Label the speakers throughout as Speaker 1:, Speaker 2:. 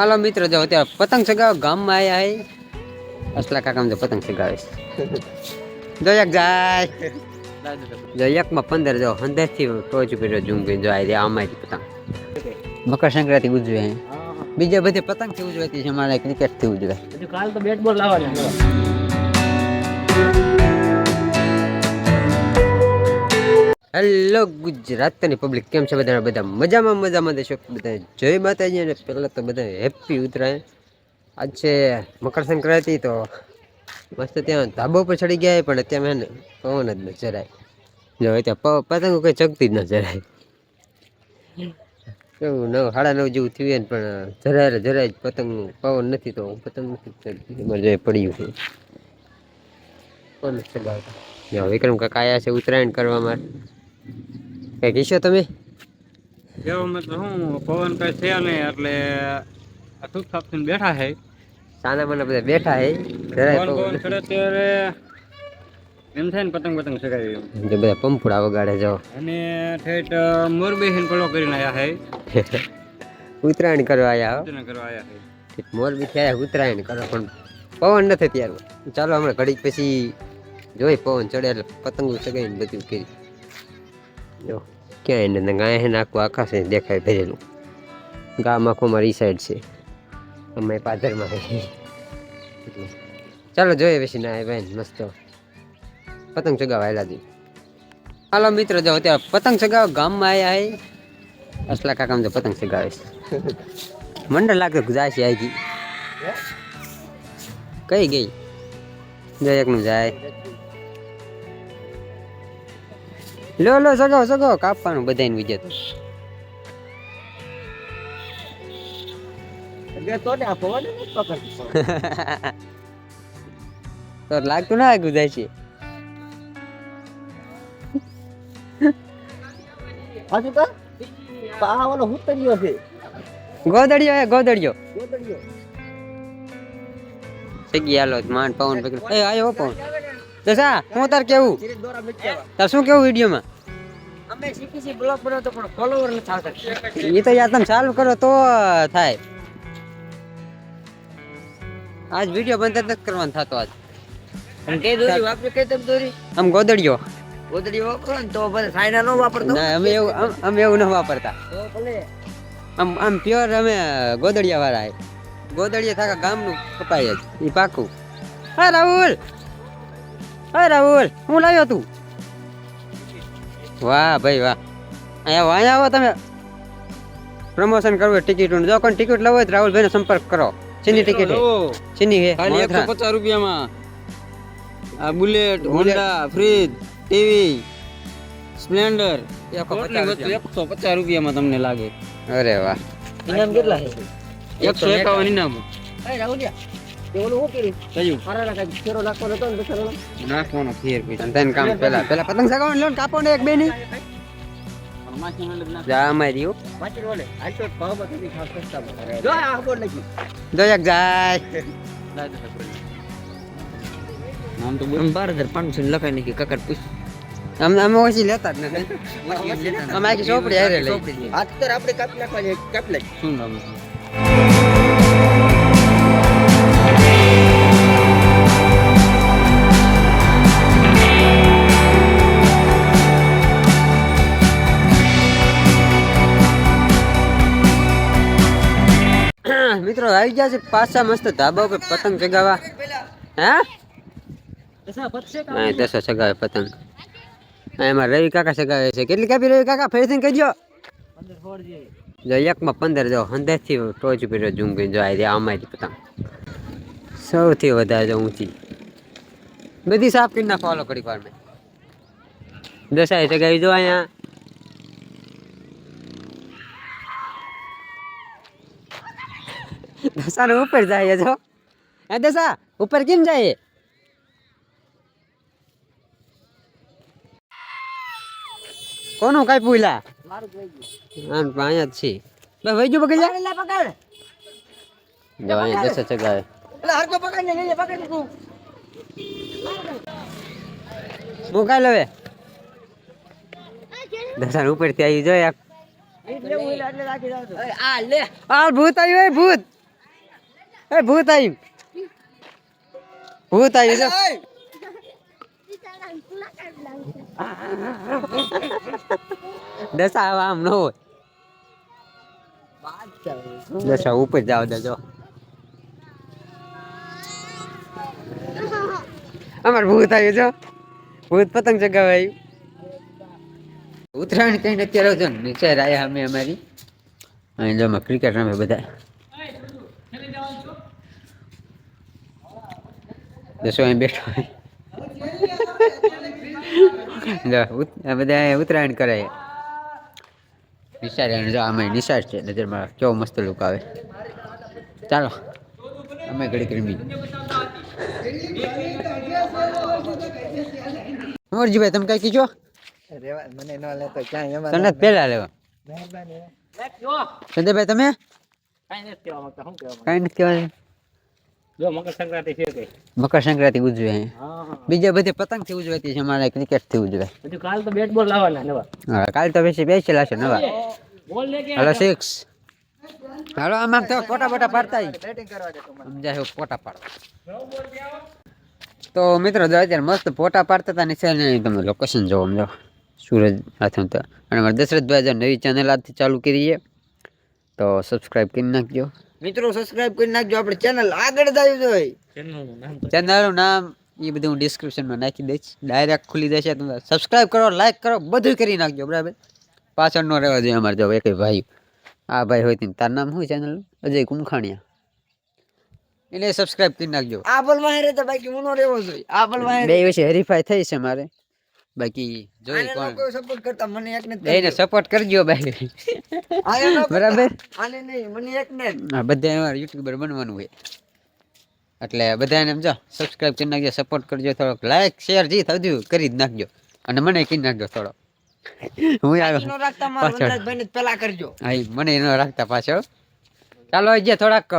Speaker 1: હાલો મિત્રો, જો અત્યારે પતંગ ચગાવ, ગામમાં આવ્યા હે. અસલા કાકા જો પતંગ ચગાવે જો એક જાય. જો એકમાં પંદર, જો હંદરથી ટોચ ઉપર ઝુંકી જો આ આમાં પતંગ. મકર સંક્રાંતિ ઉજવે બીજા બધે પતંગથી ઉજવાતી છે મારે ક્રિકેટથી ઉજવે
Speaker 2: કાલ તો બેટ બોલ લાવવાના.
Speaker 1: હેલો ગુજરાતની પબ્લિક કેમ છે બધા બધા મજામાં મજામાં દેશો બધા જય માતાજી અને પહેલાં તો બધા હેપી ઉતરાયણ આજ છે મકર સંક્રાંતિ, તો મસ્ત ત્યાં ધાબો પર ચડી ગયા પણ અત્યારે મેં પવન જ ન જરાય જો ત્યાં પતંગો કંઈ ચગતી જ ન જરાય કેવું નવ, સાડા નવ જેવું થયું ને પણ જરાય જરાય જ પતંગ, પવન નથી, તો પતંગ નથી પડ્યું છે. કોણ ચગાવતા? વિક્રમ કાકા આયા છે ઉત્તરાયણ કરવા માટે. કઈ કહેશો તમે?
Speaker 2: કેવો મતલબ હું પવન કઈ છે નહીં એટલે થાપથી બેઠા છે
Speaker 1: સાના મને બધા બેઠા છે જરાય
Speaker 2: પવન ત્યારે એમ થાય ને પતંગ પતંગ ચગાવી
Speaker 1: બધા પંપુડા વગાડે જો.
Speaker 2: અને ઠેઠ મોરબી હિન પલો કરીને આયા છે
Speaker 1: ઉત્તરાયણ કરવા આયા
Speaker 2: ઉત્તરાયણ કરવા આવ્યા છે
Speaker 1: મોરબી થયા ઉત્તરાયણ કરો પણ પવન નથી ત્યારે ચાલો હમણાં ઘડીક પછી જોઈ પવન ચડે એટલે પતંગો ચગાવીને બધું કરી. જો ક્યાં એને ગાય હે ને આખું આકાશ દેખાય ભરેલું. ગામ આખું મારી સાઈડ છે. અમે પાદરમાં ચાલો જોઈએ પછી ના બેન મસ્ત. પતંગ ચગાવવા આવેલા દી હાલો મિત્રો જો અત્યારે પતંગ ચગાવવા ગામમાં આવ્યા હે. અસલા કાકા તો પતંગ ચગાવે છે. મંડળ લાગે જાય છે આઈ કઈ ગઈ? જો એકનું જાય. લો લો સગો સગો કાપવાનું બધાને વિજય તો. તો લાગતું ના આગું જાય છે.
Speaker 3: હજુ તો પાવાનો હુતરીયો છે?
Speaker 1: ગોદડિયો હે ગોદડિયો.
Speaker 3: ગોદડીયો.
Speaker 1: સગી હાલો માંડ પવન પકડ એ આયો પવન. દસા હું તાર કેવું? તાર શું કેવું વિડીયોમાં?
Speaker 3: અમે શીખી છે બ્લોગ બનાવતો પણ ફોલોવર ન થાતા
Speaker 1: એ તો યાર તમે ચાલુ કરો તો થાય. આજ વીડિયો બંધ નથી કરવાનો થતો આજ.
Speaker 3: અને કે દોરી વાપરે કે તમ દોરી?
Speaker 1: આમ ગોદડિયો.
Speaker 3: ગોદડી વાપરો ને તો ભલે સાયના નો વાપરતો
Speaker 1: ના અમે એવું અમે એવું ન વાપરતા.
Speaker 3: તો ભલે.
Speaker 1: આમ આમ પ્યોર અમે ગોદડિયા વાળા ગોદડિયા થાકા ગામનું કપાય જ. એ પાકું. હા રાહુલ! હા રાહુલ હું લાવ્યો તું. વાહ ભાઈ વાહ. અહીંયા આવો, અહીંયા આવો તમે. પ્રમોશન કરવું હોય ટિકિટનું. જો કોઈ ટિકિટ લેવો હોય તો રાહુલભાઈનો સંપર્ક કરો. ચીની ટિકિટ ચીની હે.
Speaker 2: ખાલી એકસો પચાસ રૂપિયામાં. આ Bullet Honda fridge TV Splendor.
Speaker 1: એકસો પચાસ
Speaker 2: રૂપિયામાં તમને લાગે.
Speaker 1: અરે વાહ.
Speaker 3: ઇનામ કેટલા છે?
Speaker 2: એકસો એકાવન ઇનામ.
Speaker 3: રાહુલિયા શું કર્યું
Speaker 2: કયું
Speaker 3: મારા કાંઈ ફેરો નાખવાનો હતો ને બચારાનો.
Speaker 2: નાખવાનો ફેર પૈસા
Speaker 1: અને કામ પેલા પેલા પતંગ સગાવો લો ને કાપો ને એક બે ની જા અમારી હો.
Speaker 3: ઓલે હાલ તો ભાવમાં કેટલી ખાસ સસ્તા જો આ બોર્ડ લખ્યું
Speaker 1: જો એક જાય
Speaker 2: નામ તો
Speaker 3: આમ બાર હજાર પાંચસો ને લખાઈ નાખ્યું કાકા પૂછ
Speaker 1: અમે અમે ઓછી લેતા જ નથી અમે આખી ચોપડી હારે લઈ
Speaker 3: હાથ આપણે કાપી નાખવાની કાપી નાખી
Speaker 2: શું નામ
Speaker 1: આવી ગયા છે પાછા મસ્ત ધાબા ઉપર પતંગ ચગાવવા. હે? હા દસો ચગાવે પતંગ. હા, એમાં રવિ કાકા ચગાવે છે. કેટલી કાપી રવિ કાકા? ફરીથી કહી દો જો એકમાં પંદર જો હંદરથી ટોચ ઉપર ઝુંકી જો આ આમાં પતંગ. સૌથી વધારે જો ઊંચી. બધી સાફ કરી નાખો હાલો ઘડીક વાર દસાએ ચગાવી જો અહીંયા. દસાનો ઉપર જાય છો હે દસા ઉપર કેમ જાય? કોનું કઈ પૂલા આમ અહીંયા જ છે બે વહી ગયું
Speaker 3: પકડી લે પકડ.
Speaker 1: જો અહીંયા દસ ચગાવે
Speaker 3: એટલે હરકો પકડ ને પકડ તું.
Speaker 1: હું કાઈ લવે? દસાન ઉપરથી આવી જો ભૂત આવ્યું ભૂત. એ, ભૂત આવ્યું ભૂત આવ્યું દશા આમ ન હોય. દશા ઉપર જાવ દેજો અમાર ભૂત આવ્યું જો. ભૂત પતંગ ચગાવવા આવ્યું ઉત્તરાયણ કઈ અત્યારે જો. નીચે રાયા અમે અમારી. અહીં જો ક્રિકેટ રમે બધા દસો અહીં બેઠો બધા ઉત્તરાયણ કરે. નિશાળ જો અમે નિશાળ છે નજરમાં કેવો મસ્ત લુક આવે. ચાલો અમે ઘડીક રમી મોરજીભાઈ તમે કઈ કીધો?
Speaker 3: મને ન લેતો ક્યાંય
Speaker 1: તને પેલા લેવા. સંજયભાઈ તમે?
Speaker 2: કઈ નથી
Speaker 1: કહેવાનું
Speaker 2: જો મકર સંક્રાંતિ છે કઈ
Speaker 1: મકર સંક્રાંતિ ઉજવે અહીંયા
Speaker 2: હા.
Speaker 1: બીજા બધે પતંગથી ઉજવાતી છે અમારે ક્રિકેટથી ઉજવે
Speaker 2: હજુ કાલ તો બેટ બોલ લાવવાના નવા.
Speaker 1: હા કાલ તો પછી બેસેલા છે નવા.
Speaker 2: બોલ લે કે.
Speaker 1: હાલો સિક્સ હાલો આમ આમ તો પોટા પોટા પાડતા ઈ.
Speaker 3: બેટિંગ કરવા દે તું
Speaker 1: સમજાય એવું પોટા પાડવા તો મિત્રો જો અત્યારે મસ્ત ફોટા પાડતા હતા નીચે ને તમે લોકેશન જોવો સમજો સૂરજ હાથે તો. અને અમારે દશરથભાઈ જો નવી ચેનલ આજથી ચાલુ કરી છે. તો સબસ્ક્રાઈબ કરી નાખજો.
Speaker 3: મિત્રો સબસ્ક્રાઇબ કરી નાખજો. આપણે ચેનલ આગળ જાય. જોઈએ
Speaker 2: ચેનલનું નામ
Speaker 1: ચેનલનું નામ એ બધું હું ડિસ્ક્રિપ્શનમાં નાખી દઈશ. ડાયરેક્ટ ખુલી દેશે તમે સબસ્ક્રાઇબ કરો લાઈક કરો બધું કરી નાખજો. બરાબર? પાછળ ન રહેવા જોઈએ અમારે જો એક ભાઈ. આ ભાઈ હોય તેને. તાર નામ શું ચેનલ અજય કુમખાણિયા એટલે સબસ્ક્રાઇબ કરી નાખજો.
Speaker 3: આ બોલમાં રહેતો બાકી હું નો રહેવો જોઈએ. આ બોલમાં
Speaker 1: બે વિશે હરીફાઈ થઈ છે મારે. બાકી જોઈ કોણ?
Speaker 3: કોઈ સપોર્ટ કરતા મને એક ને
Speaker 1: એને સપોર્ટ કરજો ભાઈ.
Speaker 3: ન.
Speaker 1: બરાબર?
Speaker 3: આને નહીં મને એક ને
Speaker 1: હા બધા અમારે યુટ્યુબર બનવાનું હોય. એટલે બધાને સમજો સબસ્ક્રાઇબ કરી નાખજો સપોર્ટ કરજો થોડોક. લાઈક શેર જે થયું કરી જ નાખજો. અને મને કરી નાખજો થોડો હું આવ્યો
Speaker 3: રાખતા મારા
Speaker 1: પાછળ.
Speaker 3: પેલા કરજો.
Speaker 1: હા મને એનો રાખતા પાછો ચાલો આજે થોડાક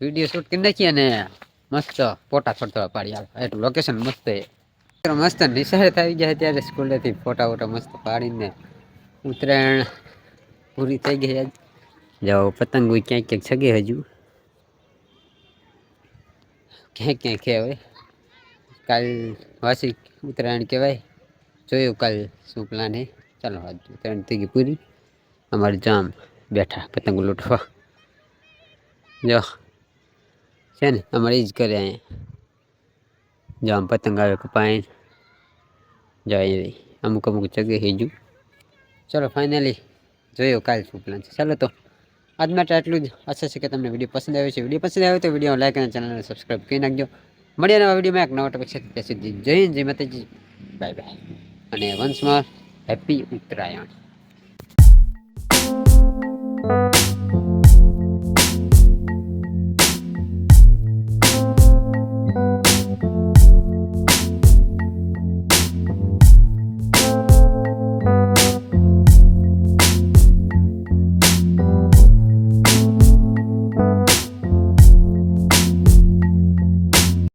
Speaker 1: વીડિયો શૂટ કરી નાખીએ અને મસ્ત ફોટા થોડા પાડી આવે એટલું લોકેશન મસ્ત છે. મસ્ત નિશાળે થઈ જાય ત્યારે સ્કૂલેથી ફોટા વોટા મસ્ત પાડીને ઉત્તરાયણ પૂરી થઈ ગઈ આજ. જાઓ, પતંગો ક્યાંક ક્યાંક છગે હજુ. ક્યાંક ક્યાંક કહેવાય કાલ વાસી ઉત્તરાયણ કહેવાય. જોયું કાલ શું પ્લાન હે ચાલો, આજ ઉત્તરાયણ થઈ ગઈ પૂરી. અમારે જામ બેઠા પતંગ લૂંટવા. જો છે ને, અમારે એ જ કરે અહીંયા જો આમ પતંગ આવે કપાઈ જાય રહી અમુક અમુક જગ્યાએ જુ ચલો ફાઇનલી જોયો કાલ શું પ્લાન છે ચાલો તો આજ માટે આટલું જ આશા છે કે તમને વીડિયો પસંદ આવ્યો છે વીડિયો પસંદ આવ્યો તો વીડિયો લાઈક અને ચેનલને સબસ્ક્રાઈબ કરી નાખજો મળીએ નવા વિડીયોમાં એક નવા ટોપિક છે ત્યાં સુધી જય જય માતાજી બાય બાય અને વન્સ મોર હેપી ઉત્તરાયણ